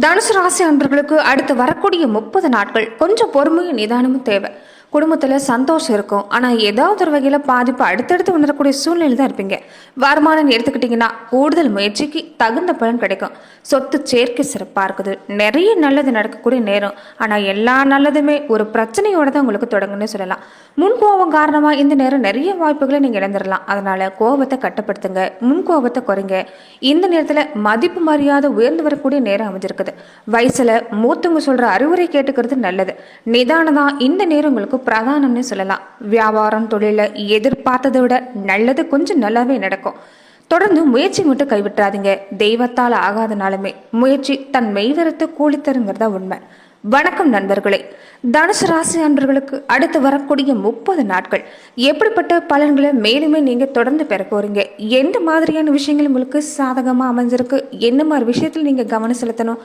தனுசு ராசி அன்பர்களுக்கு அடுத்து வரக்கூடிய முப்பது நாட்கள் கொஞ்சம் பொறுமையும் நிதானமும் தேவை. குடும்பத்தில் சந்தோஷம் இருக்கும். ஆனால் ஏதாவது ஒரு வகையில் பாதிப்பு அடுத்தடுத்து உணரக்கூடிய சூழ்நிலை தான் இருப்பீங்க. வருமானம் எடுத்துக்கிட்டிங்கன்னா கூடுதல் முயற்சிக்கு தகுந்த பலன் கிடைக்கும். சொத்து சேர்க்கை சிறப்பாக இருக்குது. நிறைய நல்லது நடக்கக்கூடிய நேரம். ஆனால் எல்லா நல்லதுமே ஒரு பிரச்சனையோட தான் உங்களுக்கு தொடங்குன்னு சொல்லலாம். முன்கோபம் காரணமாக இந்த நேரம் நிறைய வாய்ப்புகளை நீங்கள் இழந்துடலாம். அதனால் கோபத்தை கட்டுப்படுத்துங்க. முன் கோபத்தை குறைங்க. இந்த நேரத்தில் மதிப்பு மரியாதை உயர்ந்து வரக்கூடிய நேரம் அமைஞ்சிருக்குது. வயசில் மூத்தவங்க சொல்கிற அறிவுரை கேட்டுக்கிறது நல்லது. நிதானம் தான் இந்த நேரம் உங்களுக்கு பிரதானம்னு சொல்லலாம். வியாபாரம் தொழிலை எதிர்பார்த்ததை விட நல்லது கொஞ்சம் நல்லாவே நடக்கும். தொடர்ந்து முயற்சி மட்டும் கைவிட்டுறாதீங்க. தெய்வத்தால் ஆகாதனாலுமே முயற்சி தன் மெய்வரத்தை கூலித்தருங்கிறதா உண்மை. வணக்கம் நண்பர்களே. தனுசு ராசி அன்பர்களுக்கு அடுத்து வரக்கூடிய முப்பது நாட்கள். எப்படிப்பட்ட பலன்களை மேலுமே நீங்க தொடர்ந்து பெற போறீங்க? எந்த மாதிரியான விஷயங்கள் உங்களுக்கு சாதகமா அமைஞ்சிருக்கு? என்ன மாதிரி விஷயத்தில் நீங்க கவனம் செலுத்தணும்?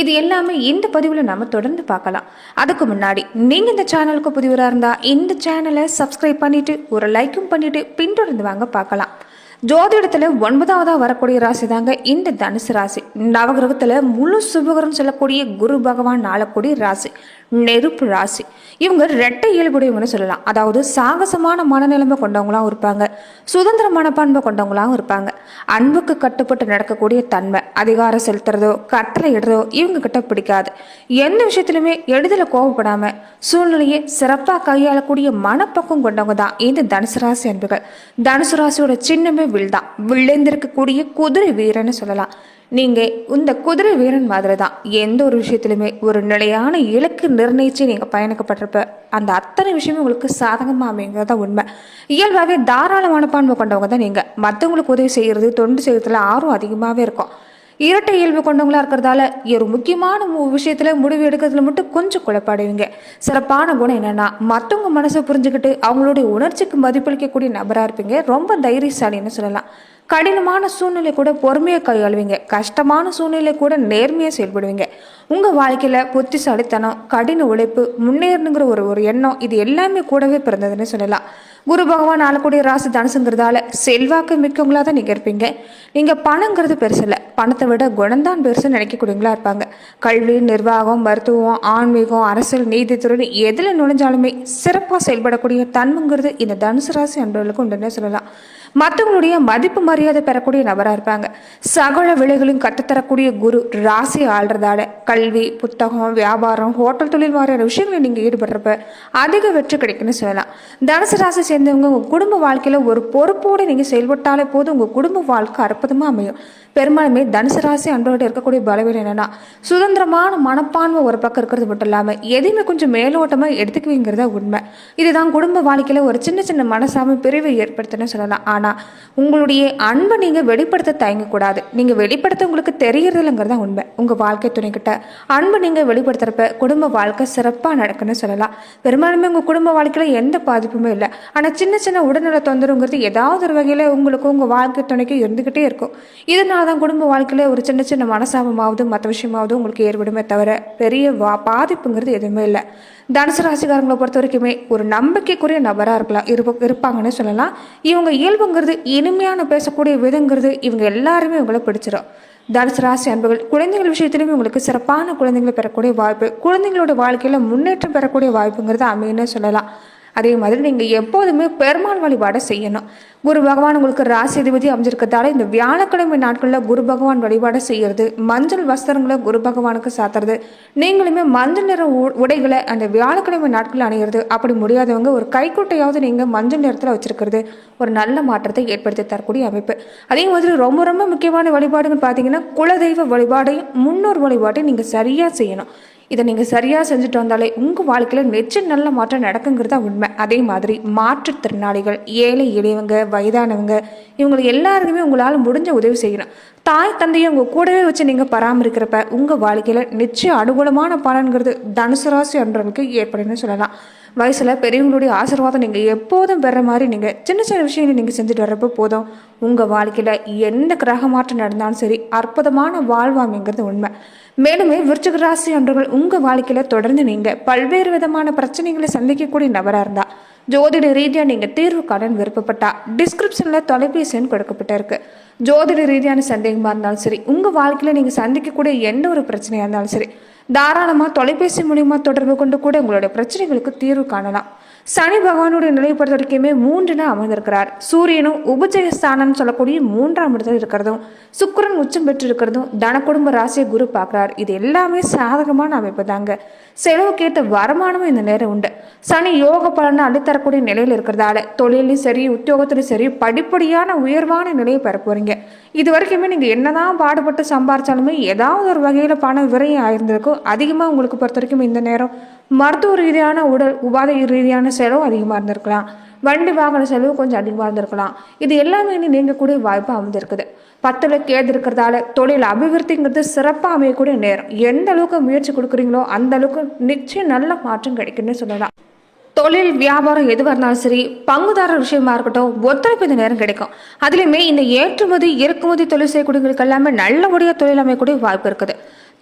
இது எல்லாமே இந்த பதிவில் நம்ம தொடர்ந்து பார்க்கலாம். அதுக்கு முன்னாடி நீங்கள் இந்த சேனலுக்கு புதிவராக இருந்தால் இந்த சேனலை சப்ஸ்கிரைப் பண்ணிவிட்டு ஒரு லைக்கும் பண்ணிவிட்டு பின்தொடர்ந்து வாங்க பார்க்கலாம். ஜோதிடத்தில் ஒன்பதாவதாக வரக்கூடிய ராசி தாங்க இந்த தனுசு ராசி. நவகிரகத்தில் முழு சுபகரம் சொல்லக்கூடிய குரு பகவான் ஆளக்கூடிய ராசி. நெருப்பு ராசி. இவங்க ரெட்டை இயல்புடையவங்கன்னு சொல்லலாம். அதாவது சாகசமான மனநிலைமை கொண்டவங்களாகவும் இருப்பாங்க. சுதந்திர மனப்பான்மை கொண்டவங்களாகவும் இருப்பாங்க. அன்புக்கு கட்டுப்பட்டு நடக்கக்கூடிய தன்மை அதிகாரம் செலுத்துறதோ கட்டளை இடுறதோ இவங்க கிட்ட பிடிக்காது. எந்த விஷயத்திலுமே எளிதில் கோவப்படாம சூழ்நிலையை சிறப்பாக கையாளக்கூடிய மனப்பக்கம் கொண்டவங்க தான் இந்த தனுசு ராசி அன்புகள். தனுசு ராசியோட சின்னமே வில் தான் விழுந்திருக்கக்கூடிய குதிரை வீரன்னு சொல்லலாம். நீங்கள் இந்த குதிரை வீரன் மாதிரி தான் எந்த ஒரு விஷயத்துலையுமே ஒரு நிலையான இலக்கு நிர்ணயிச்சு நீங்கள் பயணிக்கப்படுறப்ப அந்த அத்தனை விஷயமும் உங்களுக்கு சாதகமாக அமைங்கிறது தான் உண்மை. இயல்பாகவே தாராள மனப்பான்மை கொண்டவங்க தான் நீங்கள் மற்றவங்களுக்கு உதவி செய்கிறது தொண்டு செய்கிறதுல ஆர்வம் அதிகமாகவே இருக்கும். இரட்டை இயல்பு கொண்டவங்களா இருக்கிறதால ஒரு முக்கியமான மு- விஷயத்துல முடிவு எடுக்கிறதுல மட்டும் கொஞ்சம் குழப்பாடுவீங்க சிறப்பான குணம் என்னன்னா மற்றவங்க மனசை புரிஞ்சுக்கிட்டு அவங்களுடைய உணர்ச்சிக்கு மதிப்பளிக்கக்கூடிய நபராக இருப்பீங்க. ரொம்ப தைரியசாலின்னு சொல்லலாம். கடினமான சூழ்நிலை கூட பொறுமையை கையாளுவீங்க. கஷ்டமான சூழ்நிலை கூட நேர்மையாக செயல்படுவீங்க. உங்கள் வாழ்க்கையில் புத்திசாலித்தனம் கடின உழைப்பு முன்னேறணுங்கிற ஒரு ஒரு எண்ணம் இது எல்லாமே கூடவே பிறந்ததுன்னு சொல்லலாம். குரு பகவான் ஆளக்கூடிய ராசி தனுசுங்கிறதால செல்வாக்கு மிக்கவங்களாக தான் நீங்கள் இருப்பீங்க. நீங்கள் பணங்கிறது பெருசு இல்லை. பணத்தை விட குணம்தான் பெருசுன்னு நினைக்கக்கூடியவங்களா இருப்பாங்க. கல்வி நிர்வாகம் மருத்துவம் ஆன்மீகம் அரசியல் நீதித்துறை எதில் நுழைஞ்சாலுமே சிறப்பாக செயல்படக்கூடிய தன்மைங்கிறது இந்த தனுசு ராசி அன்பர்களுக்கு உண்டுன்னு சொல்லலாம். மற்றவங்களுடைய மதிப்பு மரியாதை பெறக்கூடிய நபராக இருப்பாங்க. சகல விலைகளையும் கற்றுத்தரக்கூடிய குரு ராசி ஆள்றதால கல்வி புத்தகம் வியாபாரம் ஹோட்டல் தொழில் மாதிரியான விஷயங்களை நீங்கள் ஈடுபடுறப்ப அதிக வெற்றி கிடைக்குன்னு சொல்லலாம். தனுசு ராசி சேர்ந்தவங்க உங்கள் குடும்ப வாழ்க்கையில் ஒரு பொறுப்போடு நீங்கள் செயல்பட்டாலே போதும். உங்கள் குடும்ப வாழ்க்கை அற்புதமாக அமையும். பெரும்பாலுமே தனுசு ராசி அன்பர்கள்ட்ட இருக்கக்கூடிய பலவீனம் என்னென்னா சுதந்திரமான மனப்பான்மை ஒரு பக்கம் இருக்கிறது மட்டும் இல்லாமல் எதையுமே கொஞ்சம் மேலோட்டமாக எடுத்துக்குவீங்கிறதா உண்மை. இதுதான் குடும்ப வாழ்க்கையில் ஒரு சின்ன சின்ன மனசாமல் பிரிவை ஏற்படுத்துன்னு சொல்லலாம். ஆனால் உங்களுடைய அன்பை நீங்கள் வெளிப்படுத்த தயங்கக்கூடாது. நீங்கள் வெளிப்படுத்த உங்களுக்கு தெரியறதில்லைங்கிறது தான் உண்மை. உங்கள் வாழ்க்கை துணைக்கிட்ட அன்பை நீங்கள் வெளிப்படுத்துறப்ப குடும்ப வாழ்க்கை சிறப்பாக நடக்குன்னு சொல்லலாம். பெரும்பாலுமே உங்கள் குடும்ப வாழ்க்கையில் எந்த பாதிப்புமே இல்லை. ஆனால் சின்ன சின்ன உடல்நல தொந்தரவுங்கிறது ஏதாவது ஒரு வகையில் உங்களுக்கு உங்கள் வாழ்க்கை துணைக்கும் இருந்துக்கிட்டே இருக்கும். இதனால தான் குடும்ப வாழ்க்கையில் ஒரு சின்ன சின்ன மனசாபமாவது மற்ற விஷயமாவது உங்களுக்கு ஏற்படுமே தவிர பெரிய வா பாதிப்புங்கிறது எதுவுமே இல்லை. தனுசு ராசிக்காரங்களை பொறுத்த வரைக்குமே ஒரு நம்பிக்கைக்குரிய நபராக இருக்கலாம் இருப்பாங்கன்னு சொல்லலாம். இவங்க இயல்பு இயல்புங்கிறது இனிமையான பேசக்கூடிய விதங்கிறது இவங்க எல்லாருமே இவங்களை பிடிச்சிடும் தனுசு ராசி அன்புகள் குழந்தைகள் விஷயத்திலுமே உங்களுக்கு சிறப்பான குழந்தைங்களை பெறக்கூடிய வாய்ப்பு குழந்தைங்களோட வாழ்க்கையில் முன்னேற்றம் பெறக்கூடிய வாய்ப்புங்கிறது அமையன்னு சொல்லலாம். அதே மாதிரி நீங்கள் எப்போதுமே பெருமாள் வழிபாடை செய்யணும். குரு பகவான் உங்களுக்கு ராசி அதிபதி அமைஞ்சிருக்கிறதால இந்த வியாழக்கிழமை நாட்களில் குரு பகவான் வழிபாடை செய்யறது மஞ்சள் வஸ்திரங்களை குரு பகவானுக்கு சாத்துறது நீங்களுமே மஞ்சள் நிற உ- உடைகளை அந்த வியாழக்கிழமை நாட்களில் அணியிறது அப்படி முடியாதவங்க ஒரு கைக்குட்டையாவது நீங்கள் மஞ்சள் நிறத்தில் வச்சிருக்கிறது ஒரு நல்ல மாற்றத்தை ஏற்படுத்தி தரக்கூடிய அமைப்பு. அதே மாதிரி ரொம்ப ரொம்ப முக்கியமான வழிபாடுன்னு பார்த்தீங்கன்னா குலதெய்வ வழிபாடையும் முன்னோர் வழிபாட்டையும் நீங்கள் சரியாக செய்யணும். இதை நீங்கள் சரியாக செஞ்சுட்டு வந்தாலே உங்கள் வாழ்க்கையில் நிச்சயம் நல்ல மாற்றம் நடக்குங்கிறது தான் உண்மை. அதே மாதிரி மாற்றுத்திறனாளிகள் ஏழை எளியவங்க வயதானவங்க இவங்க எல்லாருக்குமே உங்களால் முடிஞ்ச உதவி செய்யணும். தாய் தந்தையை உங்கள் கூடவே வச்சு நீங்கள் பராமரிக்கிறப்ப உங்கள் வாழ்க்கையில் நிச்சயம் அனுகூலமான பலன்கிறது தனுசு ராசி அன்றவங்களுக்கு ஏற்படுன்னு சொல்லலாம். வயசில் பெரியவங்களுடைய ஆசீர்வாதம் நீங்கள் எப்போதும் பெற மாதிரி நீங்கள் சின்ன சின்ன விஷயங்களை நீங்கள் செஞ்சுட்டு வர்றப்போ போதும். உங்கள் வாழ்க்கையில் எந்த கிரக மாற்றம் நடந்தாலும் சரி அற்புதமான வாழ்வாமைங்கிறது உண்மை. மேலுமே விருச்சிக ராசி அன்றர்கள் உங்கள் வாழ்க்கையில் தொடர்ந்து நீங்கள் பல்வேறு விதமான பிரச்சனைகளை சந்திக்கக்கூடிய நபராக இருந்தால் ஜோதிட ரீதியாக நீங்கள் தீர்வு காண விருப்பப்பட்டா டிஸ்கிரிப்ஷனில் தொலைபேசி எண் கொடுக்கப்பட்டிருக்கு. ஜோதிட ரீதியான சந்தேகமாக இருந்தாலும் சரி உங்கள் வாழ்க்கையில் நீங்கள் சந்திக்கக்கூடிய எந்த ஒரு பிரச்சனையாக இருந்தாலும் சரி தாராளமாக தொலைபேசி மூலிமா தொடர்பு கொண்டு கூட உங்களுடைய பிரச்சனைகளுக்கு தீர்வு காணலாம். சனி பகவானுடைய நிலை பொறுத்த வரைக்குமே மூன்றுனா அமர்ந்திருக்கிறார். சூரியனும் உபஜயஸ்தானம் சொல்லக்கூடிய மூன்றாம் இடத்தில் இருக்கிறதும் சுக்கரன் உச்சம் பெற்று இருக்கிறதும் தன குடும்ப ராசியை குரு பார்க்குறார். இது எல்லாமே சாதகமான அமைப்பு தாங்க செலவுக்கேற்ற வருமானமும் இந்த நேரம் உண்டு. சனி யோக பலனை அள்ளித்தரக்கூடிய நிலையில் இருக்கிறதால தொழிலையும் சரி உத்தியோகத்திலும் சரி படிப்படியான உயர்வான நிலையை பெற போறீங்க. இது வரைக்குமே நீங்கள் என்னதான் பாடுபட்டு சம்பாரிச்சாலுமே ஏதாவது ஒரு வகையில் பண விரையும் ஆயிருந்திருக்கும் அதிகமாக உங்களுக்கு பொறுத்த வரைக்கும் இந்த நேரம் மருத்துவ ரீதியான உடல் உபாதை ரீதியான செலவு அதிகமாக இருந்திருக்கலாம். வண்டி வாகன செலவு கொஞ்சம் அதிகமாக இருந்திருக்கலாம். இது எல்லாமே இனி நீங்கக்கூடிய வாய்ப்பு அமைந்திருக்குது. பத்தில் கேது இருக்கிறதால தொழில் அபிவிருத்திங்கிறது சிறப்பாக அமையக்கூடிய நேரம். எந்த அளவுக்கு முயற்சி கொடுக்குறீங்களோ அந்த அளவுக்கு நிச்சயம் நல்ல மாற்றம் கிடைக்குன்னு சொல்லலாம். தொழில் வியாபாரம் எதுவாக இருந்தாலும் சரி பங்குதாரர் விஷயமா இருக்கட்டும் ஒத்துழைப்பு இந்த நேரம் கிடைக்கும். அதுலேயுமே இந்த ஏற்றுமதி இறக்குமதி தொழில் செய்யக்கூடியவங்களுக்கு எல்லாமே நல்லபடியாக தொழில் அமையக்கூடிய வாய்ப்பு இருக்குது.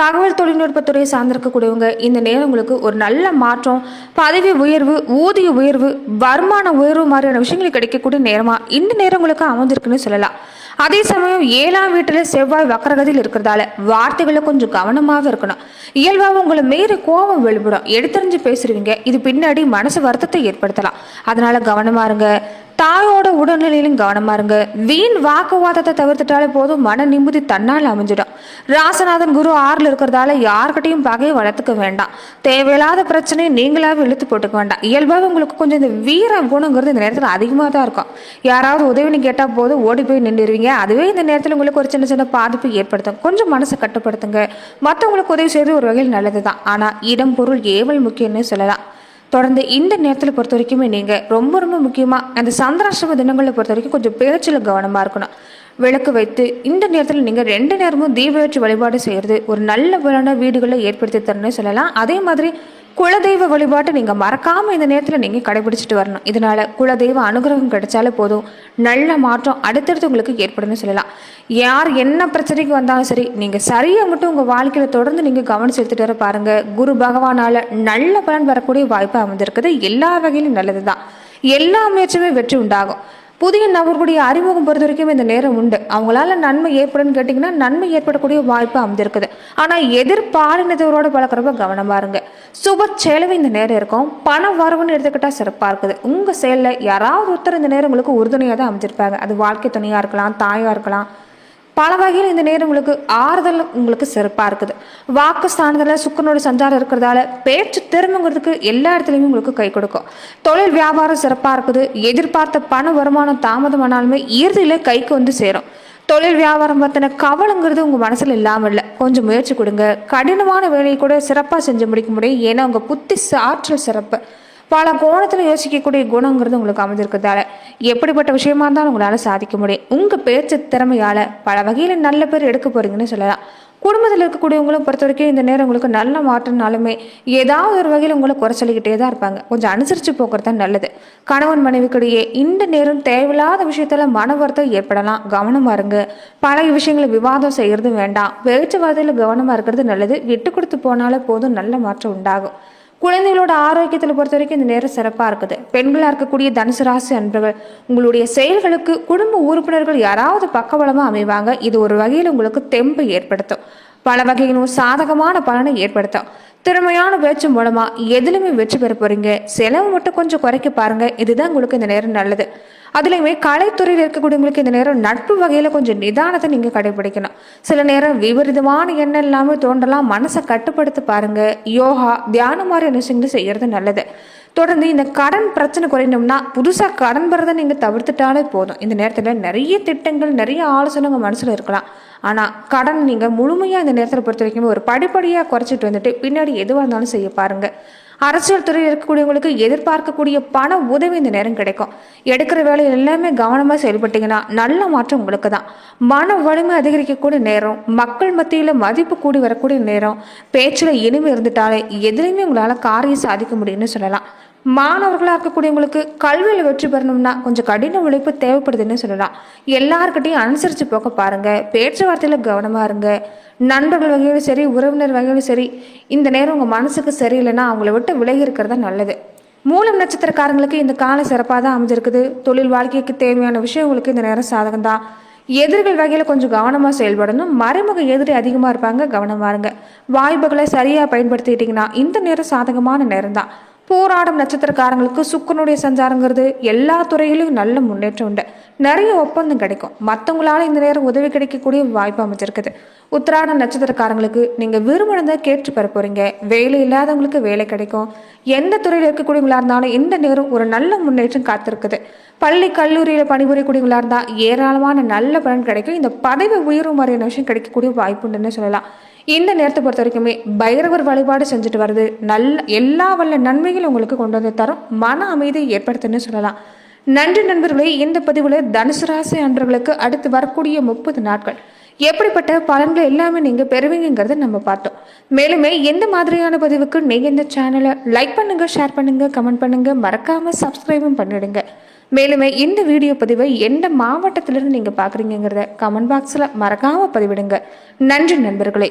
தகவல் தொழில்நுட்பத்துறையை சார்ந்திருக்கக்கூடியவங்க இந்த நேரங்களுக்கு ஒரு நல்ல மாற்றம் பதவி உயர்வு ஊதிய உயர்வு வருமான உயர்வு மாதிரியான விஷயங்கள் கிடைக்கக்கூடிய நேரமாக இந்த நேரங்களுக்கு உங்களுக்கு அமைஞ்சிருக்குன்னு சொல்லலாம். அதே சமயம் ஏழாம் வீட்டில் செவ்வாய் வக்கரகதியில் இருக்கிறதால வார்த்தைகளை கொஞ்சம் கவனமாக இருக்கணும். இயல்பாக உங்களை மீறி கோபம் வெளிப்படும். எடுத்தறிஞ்சு பேசுறீங்க. இது பின்னாடி மனசு வருத்தத்தை ஏற்படுத்தலாம். அதனால கவனமா இருங்க. தாயோட உடல்நிலையிலும் கவனமா இருங்க. வீண் வாக்குவாதத்தை தவிர்த்துட்டாலே போதும். மன நிம்மதி தன்னால் அமைஞ்சிடும். ராசநாதன் குரு ஆறில் இருக்கிறதால யார்கிட்டையும் பகையை வளர்த்துக்க வேண்டாம். தேவையில்லாத பிரச்சனையை நீங்களாவே இழுத்து போட்டுக்க வேண்டாம். இயல்பாக உங்களுக்கு கொஞ்சம் இந்த வீர குணங்கிறது இந்த நேரத்தில் அதிகமாக தான் இருக்கும். யாராவது உதவின்னு கேட்டால் போதும். ஓடி போய் நின்றுடுவீங்க அதுவே இந்த நேரத்தில் உங்களுக்கு ஒரு சின்ன சின்ன பாதிப்பு ஏற்படுத்தும். கொஞ்சம் மனசை கட்டுப்படுத்துங்க. மற்றவங்களுக்கு உதவி செய்வது ஒரு வகையில் நல்லது தான் ஆனால் இடம் பொருள் ஏவல் முக்கியம்னு சொல்லலாம். தொடர்ந்து இந்த நேரத்தில் பொறுத்த வரைக்குமே நீங்கள் ரொம்ப ரொம்ப முக்கியமாக அந்த சந்திராஷ்டம தினங்களை பொறுத்த வரைக்கும் கொஞ்சம் பேச்சில் கவனமாக இருக்கணும். விளக்கு வைத்து இந்த நேரத்தில் நீங்கள் ரெண்டு நேரமும் தீபேற்றி வழிபாடு செய்கிறது ஒரு நல்ல பலன வீடுகளில் ஏற்படுத்தி தரணும்னு சொல்லலாம். அதே மாதிரி குலதெய்வ வழிபாட்டை நீங்கள் மறக்காமல் இந்த நேரத்தில் நீங்கள் கடைபிடிச்சிட்டு வரணும். இதனால் குலதெய்வ அனுகிரகம் கிடைச்சாலே போதும். நல்ல மாற்றம் அடுத்தடுத்து உங்களுக்கு ஏற்படும்னு சொல்லலாம். யார் என்ன பிரச்சனைக்கு வந்தாலும் சரி நீங்கள் சரியாக மட்டும் உங்கள் வாழ்க்கையில் தொடர்ந்து நீங்கள் கவனம் செலுத்திட்டு வர பாருங்கள் குரு பகவானால் நல்ல பலன் வரக்கூடிய வாய்ப்பு அமைந்திருக்குது. எல்லா வகையிலும் நல்லது தான் எல்லா முயற்சியுமே வெற்றி உண்டாகும். புதிய நபர்களுடைய அறிமுகம் பொறுத்த வரைக்கும் இந்த நேரம் உண்டு. அவங்களால நன்மை ஏற்படும் கேட்டிங்கன்னா நன்மை ஏற்படக்கூடிய வாய்ப்பு அமைஞ்சிருக்குது ஆனால் எதிர்பாலினத்தவரோட பழக்கிறப்ப கவனமாக இருங்க. சுப செலவு இந்த நேரம் இருக்கும். பண வரவுன்னு எடுத்துக்கிட்டால் சிறப்பாக இருக்குது. உங்கள் செயலில் யாராவது ஒருத்தர் இந்த நேரம் உங்களுக்கு உறுதுணையாக தான் அமைஞ்சிருப்பாங்க அது வாழ்க்கை துணையாக இருக்கலாம் தாயாக இருக்கலாம். பல வகையில் இந்த நேரம் உங்களுக்கு ஆறுதல் உங்களுக்கு சிறப்பாக இருக்குது. வாக்கு ஸ்தானத்தில் சுக்கரனோட சஞ்சாரம் இருக்கிறதால பேச்சு திறமைங்கிறதுக்கு எல்லா இடத்துலையுமே உங்களுக்கு கை கொடுக்கும். தொழில் வியாபாரம் சிறப்பாக இருக்குது. எதிர்பார்த்த பண வருமானம் தாமதமானாலுமே இறுதியில் கைக்கு வந்து சேரும். தொழில் வியாபாரம் பற்றின கவலைங்கிறது உங்கள் மனசில் இல்லாமல் இல்லை. கொஞ்சம் முயற்சி கொடுங்க. கடினமான வேலையை கூட சிறப்பாக செஞ்சு முடிக்க முடியும். ஏன்னா உங்கள் புத்தி ஆற்றல் சிறப்பு. பல கோணத்தில் யோசிக்கக்கூடிய குணங்கிறது உங்களுக்கு அமைஞ்சிருக்கிறதால எப்படிப்பட்ட விஷயமா இருந்தாலும் உங்களால் சாதிக்க முடியும். உங்கள் பேச்சு திறமையால் பல வகையில் நல்ல பேர் எடுக்க போறீங்கன்னு சொல்லலாம். குடும்பத்தில் இருக்கக்கூடியவங்களும் பொறுத்த வரைக்கும் இந்த நேரம் உங்களுக்கு நல்ல மாற்றம்னாலுமே ஏதாவது ஒரு வகையில் உங்களை குறை சொல்லிக்கிட்டே தான் இருப்பாங்க. கொஞ்சம் அனுசரித்து போக்குறது தான் நல்லது. கணவன் மனைவிக்கிடையே இந்த நேரம் தேவையில்லாத விஷயத்தில் மன வருத்தம் ஏற்படலாம். கவனமாக இருங்க. பழைய விஷயங்களை விவாதம் செய்கிறது வேண்டாம். பேச்சுவார்த்தையில் கவனமாக இருக்கிறது நல்லது. விட்டு கொடுத்து போனாலே போதும். நல்ல மாற்றம் உண்டாகும். குழந்தைகளோட ஆரோக்கியத்தில் பொறுத்த வரைக்கும் இந்த நேரம் சிறப்பாக இருக்குது. பெண்களாக இருக்கக்கூடிய தனுசு ராசி அன்பர்கள் உங்களுடைய செயல்களுக்கு குடும்ப உறுப்பினர்கள் யாராவது பக்கபலமாக அமைவாங்க இது ஒரு வகையில் உங்களுக்கு தெம்பு ஏற்படுத்தும். பல வகையிலும் சாதகமான பலனை ஏற்படுத்தும். திறமையான பேச்சு மூலமாக எதுலையுமே வெற்றி பெற போறீங்க. செலவு மட்டும் கொஞ்சம் குறைக்க பாருங்க இதுதான் உங்களுக்கு இந்த நேரம் நல்லது. அதுலேயுமே கலைத்துறையில் இருக்கக்கூடியவங்களுக்கு இந்த நேரம் நட்பு வகையில் கொஞ்சம் நிதானத்தை நீங்கள் கடைபிடிக்கணும். சில நேரம் விபரீதமான எண்ணம் இல்லாமல் தோன்றலாம் மனசை கட்டுப்படுத்த பாருங்க. யோகா தியானம் மாதிரி விஷயங்கள் செய்யறது நல்லது. தொடர்ந்து இந்த கடன் பிரச்சனை குறையணும்னா புதுசாக கடன் பெறதை நீங்கள் தவிர்த்துட்டாலே போதும். இந்த நேரத்தில் நிறைய திட்டங்கள் நிறைய ஆலோசனை உங்கள் மனசில் இருக்கலாம். ஆனால் கடன் நீங்கள் முழுமையாக இந்த நேரத்தில் பொறுத்த வரைக்கும் ஒரு படிப்படியாக குறைச்சிட்டு வந்துட்டு பின்னாடி எதுவாக இருந்தாலும் செய்ய பாருங்கள் அரசியல் துறையில் இருக்கக்கூடியவங்களுக்கு எதிர்பார்க்கக்கூடிய பண உதவி இந்த நேரம் கிடைக்கும். எடுக்கிற வேலையில் எல்லாமே கவனமாக செயல்பட்டீங்கன்னா நல்ல மாற்றம் உங்களுக்கு தான். மன வலிமை அதிகரிக்கக்கூடிய நேரம் மக்கள் மத்தியில் மதிப்பு கூடி வரக்கூடிய நேரம் பேச்சில் இனிமை இருந்துட்டாலே எதுலையுமே உங்களால் காரியம் சாதிக்க முடியும்னு சொல்லலாம். மாணவர்களாக இருக்கக்கூடியவங்களுக்கு கல்வியில் வெற்றி பெறணும்னா கொஞ்சம் கடின உழைப்பு தேவைப்படுதுன்னு சொல்லலாம். எல்லாருக்கிட்டையும் அனுசரித்து போக பாருங்கள் பேச்சுவார்த்தையில் கவனமாக இருங்க. நண்பர்கள் வகையிலும் சரி உறவினர் வகையிலும் சரி இந்த நேரம் உங்கள் மனசுக்கு சரியில்லைன்னா அவங்கள விட்டு விலகி இருக்கிறது தான் நல்லது. மூலம் நட்சத்திரக்காரங்களுக்கு இந்த காலம் சிறப்பாக தான் அமைஞ்சிருக்குது. தொழில் வாழ்க்கைக்கு தேவையான விஷயங்களுக்கு இந்த நேரம் சாதகம் தான். எதிரிகள் வகையில் கொஞ்சம் கவனமாக செயல்படணும். மறைமுக எதிரி அதிகமாக இருப்பாங்க. கவனமாக இருங்க. வாய்ப்புகளை சரியாக பயன்படுத்திக்கிட்டிங்கன்னா இந்த நேரம் சாதகமான நேரம் தான். போராடும் நட்சத்திரக்காரங்களுக்கு சுக்கரனுடைய சஞ்சாரங்கிறது எல்லா துறையிலும் நல்ல முன்னேற்றம் உண்டு. நிறைய ஒப்பந்தம் கிடைக்கும். மற்றவங்களால இந்த நேரம் உதவி கிடைக்கக்கூடிய வாய்ப்பு அமைஞ்சிருக்குது. உத்திராட நட்சத்திரக்காரங்களுக்கு நீங்கள் விரும்பினதை கேட்டு பெற போறீங்க. வேலை இல்லாதவங்களுக்கு வேலை கிடைக்கும். எந்த துறையில் இருக்கக்கூடியவங்களா இருந்தாலும் இந்த நேரம் ஒரு நல்ல முன்னேற்றம் காத்திருக்குது. பள்ளி கல்லூரியில் பணிபுரியக்கூடியவங்களா இருந்தால் ஏராளமான நல்ல பலன் கிடைக்கும். இந்த பதவி உயர்வு மாதிரியான விஷயம் கிடைக்கக்கூடிய வாய்ப்பு உண்டுன்னு சொல்லலாம். இந்த நேரத்தை பொறுத்த வரைக்குமே பைரவர் வழிபாடு செஞ்சுட்டு வர்றது நல்ல எல்லா வல்ல நன்மைகளும் உங்களுக்கு கொண்டு வந்து தரும். மன அமைதியை ஏற்படுத்துன்னு சொல்லலாம். நன்றி நண்பர்களே இந்த பதிவில் தனுசு ராசி அன்றர்களுக்கு அடுத்து வரக்கூடிய முப்பது நாட்கள். எப்படிப்பட்ட பலன்கள் எல்லாமே நீங்கள் பெறுவீங்கிறத நம்ம பார்த்தோம். மேலுமே எந்த மாதிரியான பதிவுக்கு நீங்கள் இந்த சேனலை லைக் பண்ணுங்க ஷேர் பண்ணுங்க கமெண்ட் பண்ணுங்க மறக்காமல் சப்ஸ்கிரைபும் பண்ணிடுங்க. மேலுமே இந்த வீடியோ பதிவை எந்த மாவட்டத்திலிருந்து நீங்கள் பார்க்குறீங்கிறத கமெண்ட் பாக்ஸில் மறக்காமல் பதிவிடுங்க. நன்றி நண்பர்களே.